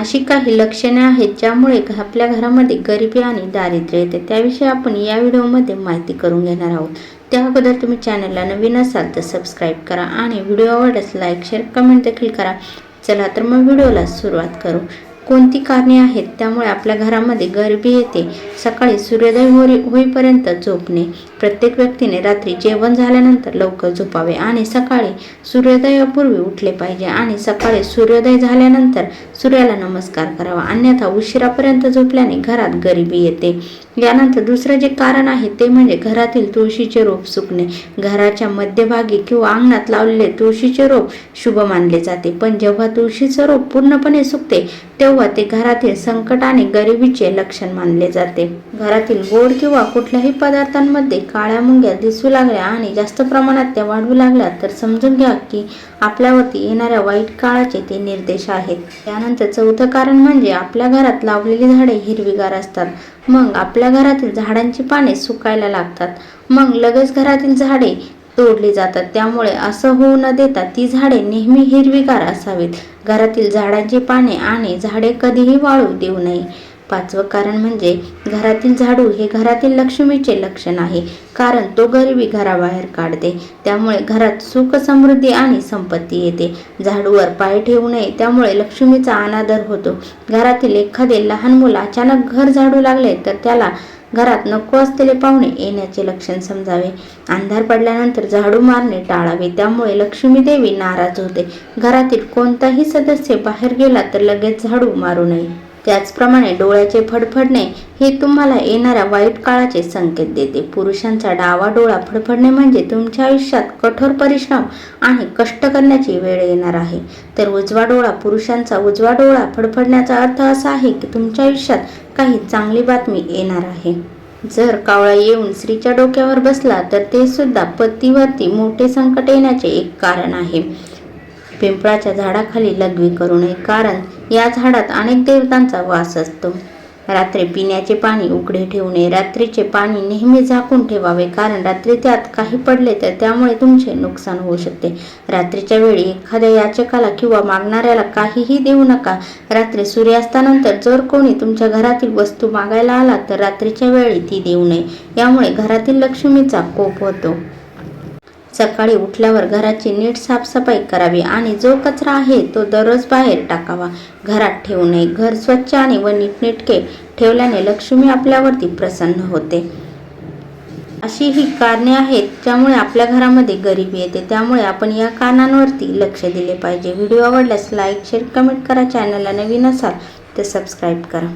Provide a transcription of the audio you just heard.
अशी काही लक्षणे आहेत ज्यामुळे घ- आपल्या घरामध्ये गरिबी आणि दारिद्र्य येते. त्याविषयी आपण या व्हिडिओमध्ये माहिती करून घेणार आहोत. त्या अगोदर तुम्ही चॅनलला नवीन असाल तर सबस्क्राईब करा आणि व्हिडिओ आवडल्यास लाईक शेअर कमेंट देखील करा. चला तर मग व्हिडिओला सुरुवात करू. कोणती कारणे आहेत? त्यामुळे आपल्या घरामध्ये गरिबी येते. सकाळी सूर्योदय होई होईपर्यंत झोपणे. प्रत्येक व्यक्तीने रात्री जेवण झाल्यानंतर लवकर झोपावे आणि सकाळी सूर्योदयापूर्वी उठले पाहिजे आणि सकाळी सूर्योदय झाल्यानंतर सूर्याला नमस्कार करावा. अन्यथा उशिरापर्यंत झोपल्याने घरात गरिबी येते. यानंतर दुसरं जे कारण आहे ते म्हणजे घरातील तुळशीचे रोप सुकणे. घराच्या मध्यभागी किंवा अंगणात लावलेले तुळशीचे रोप शुभ मानले जाते. पण जेव्हा तुळशीचं रोप पूर्णपणे सुकते तेव्हा ते घरातील संकट आणि गरिबीचे लक्षण मानले जाते. घरातील गोड किंवा कुठल्याही पदार्थांमध्ये काळ्या मुंग्या दिसू लागल्या आणि जास्त प्रमाणात त्या वाढू लागल्या तर समजून घ्या की आपल्यावरती येणाऱ्या वाईट काळाचे ते निर्देश आहेत. त्यानंतर चौथं कारण म्हणजे आपल्या घरात लावलेली झाडे हिरवीगार असतात. मग आपल्या घरातील झाडांची पाने सुकायला लागतात. मग लगेच घरातील झाडे तोडली जातात. त्यामुळे असं होऊ न देता ती झाडे नेहमी हिरवीगार असावीत. घरातील झाडांची पाने आणि झाडे कधीही वाळू देऊ नये. पाचवं कारण म्हणजे घरातील झाडू हे घरातील लक्ष्मीचे लक्षण आहे. कारण तो गरिबी घराबाहेर काढते. त्यामुळे घरात सुख समृद्धी आणि संपत्ती येते. झाडूवर पाय ठेवू नये त्यामुळे लक्ष्मीचा अनादर होतो. घरातील एखादे लहान मुलं अचानक घर झाडू लागले तर त्याला घरात नको असलेले पाहुणे येण्याचे लक्षण समजावे. अंधार पडल्यानंतर झाडू मारणे टाळावे. त्यामुळे लक्ष्मी देवी नाराज होते. घरातील कोणताही सदस्य बाहेर गेला तर लगेच झाडू मारू नये. त्याचप्रमाणे डोळ्याचे फडफडणे हे तुम्हाला येणाऱ्या वाईट काळाचे संकेत देते. पुरुषांचा डावा डोळा फडफडणे म्हणजे तुमच्या आयुष्यात कठोर परिश्रम आणि कष्ट करण्याची वेळ येणार आहे. तर उजवा डोळा पुरुषांचा उजवा डोळा फडफडण्याचा अर्थ असा आहे की तुमच्या आयुष्यात काही चांगली बातमी येणार आहे. जर कावळा येऊन स्त्रीच्या डोक्यावर बसला तर ते सुद्धा पतीवरती मोठे संकट येण्याचे एक कारण आहे. पिंपळाच्या झाडाखाली लघवी करू नये कारण या झाडात अनेक देवतांचा वास असतो. रात्री पिण्याचे पाणी उघडे ठेवू नये रात्रीचे पाणी नेहमी झाकून ठेवावे कारण रात्री त्यात काही पडले तर त्यामुळे तुमचे नुकसान होऊ शकते. रात्रीच्या वेळी एखाद्या याचकाला किंवा मागणाऱ्याला काहीही देऊ नका. रात्री सूर्यास्तानंतर जर कोणी तुमच्या घरातील वस्तू मागायला आला तर रात्रीच्या वेळी ती देऊ नये. यामुळे घरातील लक्ष्मीचा कोप होतो. सकाळी उठल्यावर घराची नीट साफसफाई करावी आणि जो कचरा आहे तो दररोज बाहेर टाकावा. घरात ठेवू नये. घर स्वच्छ आणि व नीटनेटके ठेवल्याने लक्ष्मी आपल्यावरती प्रसन्न होते. अशी ही कारणे आहेत ज्यामुळे आपल्या घरामध्ये गरिबी येते. त्यामुळे आपण या कारणांवरती लक्ष दिले पाहिजे. व्हिडिओ आवडल्यास लाईक शेअर कमेंट करा. चॅनलला नवीन असाल तर सबस्क्राईब करा.